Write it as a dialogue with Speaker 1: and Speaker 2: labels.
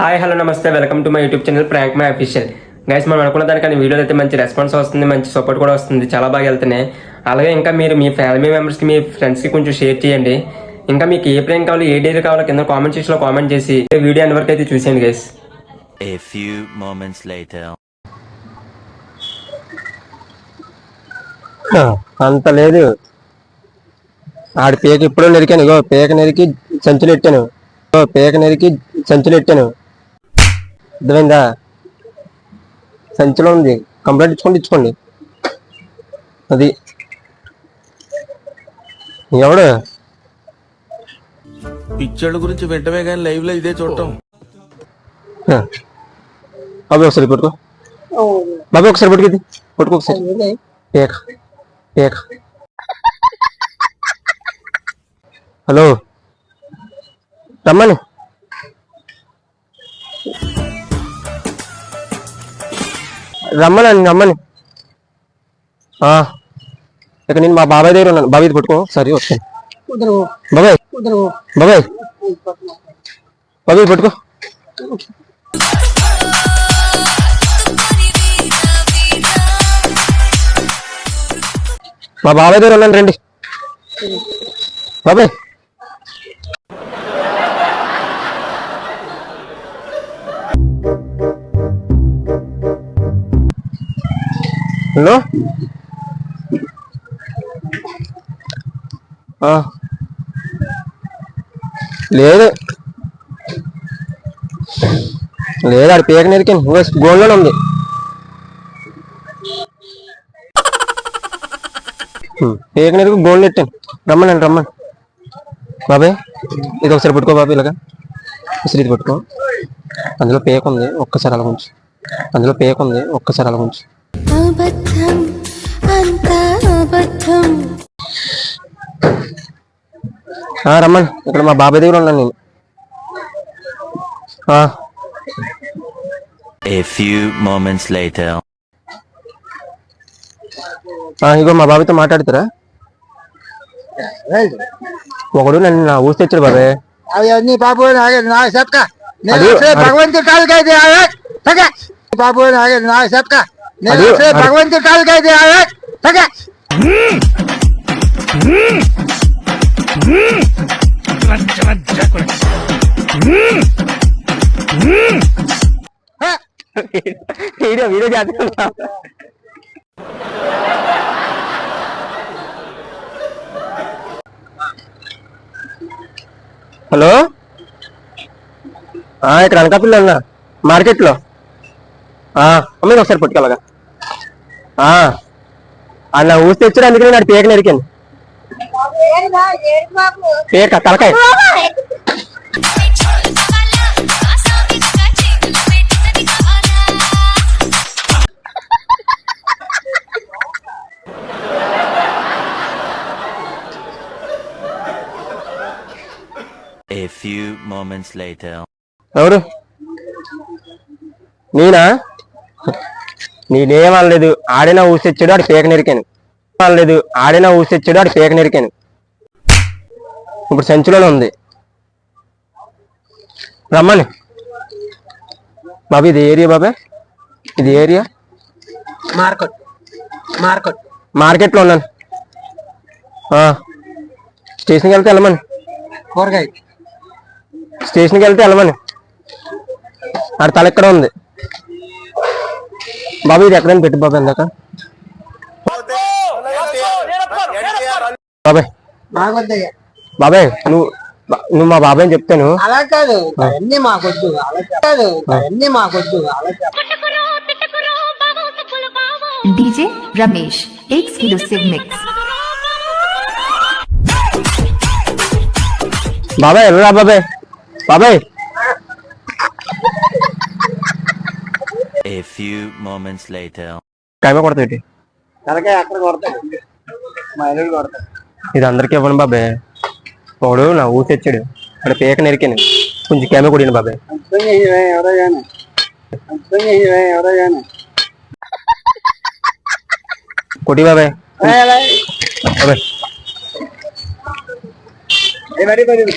Speaker 1: Hi hello నమస్తే. Welcome to my YouTube channel prank my official. Guys మనం అనుకున్న దానికన్నా వీడియోలు అయితే మంచి రెస్పాన్స్ వస్తుంది మంచి సపోర్ట్ కూడా వస్తుంది. చాలా బాగా వెళ్తున్నాయి. అలాగే ఇంకా మీరు మీ ఫ్యామిలీ మెంబర్స్కి మీ ఫ్రెండ్స్కి కొంచెం షేర్ చేయండి. ఇంకా మీకు ఏ ప్రేమ్ కావాలో ఏ డైరీ కావాలో కింద కామెంట్ సెక్షన్లో కామెంట్ చేసి వీడియో అన్ని వరకు అయితే చూసేయండి guys
Speaker 2: A few moments later.
Speaker 3: అంత లేదు. ఆడి పేక ఇప్పుడు నెరికాను. ఇగో పేక నెరికి సంచులు ఎట్టాను. ఇగో పేక నెరికి సంచులు ఎట్టాను. అర్థమైందా? సంచిలో ఉంది. కంప్లైంట్ ఇచ్చుకోండి ఇచ్చుకోండి. అది. ఎవడు?
Speaker 4: పిచ్చోళ్ళ గురించి వెంటనే కానీ లైవ్లో ఇదే చూడటం.
Speaker 3: బాబు ఒకసారి పట్టుకో. బాబు ఒకసారి పట్టుకుంది పట్టుకో ఒకసారి. పేక పేక హలో. రమ్మని. రమ్మనండి రమ్మని. ఆ, ఇక నేను మా బాబాయ్ దగ్గర ఉన్నాను. బాబాయ్ పట్టుకో. సరే ఓకే. బాబాయ్. బాబాయ్. బాబాయ్ పట్టుకో. మా బాబాయ్ దగ్గర ఉన్నాను రండి. బాబాయ్. హలో? ఆ. లేదు. లేదు ఆడ పీక నెరికాను గోన్లోనే ఉంది. పీక నెరికి గోల్డ్ నెట్టాను రమ్మనండి రమ్మను బాబాయ్ ఇది ఒకసారి పట్టుకో బాబాయ్ ఇలాగా. ఒకసారి ఇది పట్టుకో. అందులో పేక ఉంది ఒక్కసారి అలా ఉంచు. అందులో పేక ఉంది ఒక్కసారి అలా ఉంచు.
Speaker 5: అంతా అబద్ధం
Speaker 3: రమ్మని. ఇక్కడ మా బాబాయ్ దగ్గర ఉన్నాను నేను. ఆ,
Speaker 2: A few moments later.
Speaker 3: ఆ, ఇగో మా బాబాయ్తో మాట్లాడతారా? ఒకడు నన్ను నా ఊసి తెచ్చాడు బాబాయ్.
Speaker 6: అవి అన్ని బాబు నాగే నా
Speaker 3: అది-
Speaker 6: భగవంతుడి తగ బాబు నాగే నా
Speaker 3: అది-
Speaker 6: భగవంతుడి కాలుకైతే ఆగే తగ
Speaker 3: వీడియో వీడియో చేస్తున్నా హలో? ఇక్కడ అనకాపల్లి అన్న మార్కెట్లో. మీరు ఒకసారి పట్టుకోవాలగా అన్న ఊసి తెచ్చాడు అందుకని నాడు పేక నరికాను పేక తలకాయ.
Speaker 2: A few moments later.
Speaker 3: ఎవరు? నేనా? నేనేం అనలేదు ఆడినా ఊసొచ్చాడు ఆడి పేక నెరికాను. అనలేదు ఆడినా ఊసొచ్చాడు ఆడి పేక నెరికాను. ఇప్పుడు సంచిలోనే ఉంది. రమ్మని. బాబు ఇది ఏరియా బాబాయ్ ఇది ఏరియా?
Speaker 6: మార్కెట్. మార్కెట్.
Speaker 3: మార్కెట్లో ఉన్నాను. ఆ. స్టేషన్కి వెళ్తే వెళ్ళమని.
Speaker 6: కూరగాయ
Speaker 3: స్టేషన్కి వెళ్తే వెళ్ళమని. ఆడ తల ఎక్కడ ఉంది? బాబు ఇది ఎక్కడైనా పెట్టి బాబు బాబాయ్ బాబాయ్ నువ్వు నువ్వు మా బాబాయ్ చెప్తాను.
Speaker 6: అలా కాదు అన్ని మాకొద్దు అలా కాదు అన్ని మాకొద్దు
Speaker 7: డీజే రమేష్ ఎక్స్క్లూసివ్ మిక్స్.
Speaker 3: బాబాయ్ ఎవరా బాబాయ్ బాబాయ్
Speaker 2: A few moments later.
Speaker 3: టైమే కొడతాయి
Speaker 6: తలకాయ అక్కడ కొడతాడు మా ఇల్లు కొడతాడు
Speaker 3: ఇది అందరికీ ఇవ్వను బాబాయ్ ఒకడు నా ఊసి తెచ్చాడు ఇక్కడ పేక నెరికాను కొంచెం కేమే కొడిను బాబాయ్
Speaker 6: అర్థం చేయవే ఎవరో కానీ అర్థం చేయవే ఎవరో కానీ
Speaker 3: కొట్టి బాబాయ్ బాబాయ్
Speaker 6: మరి మరి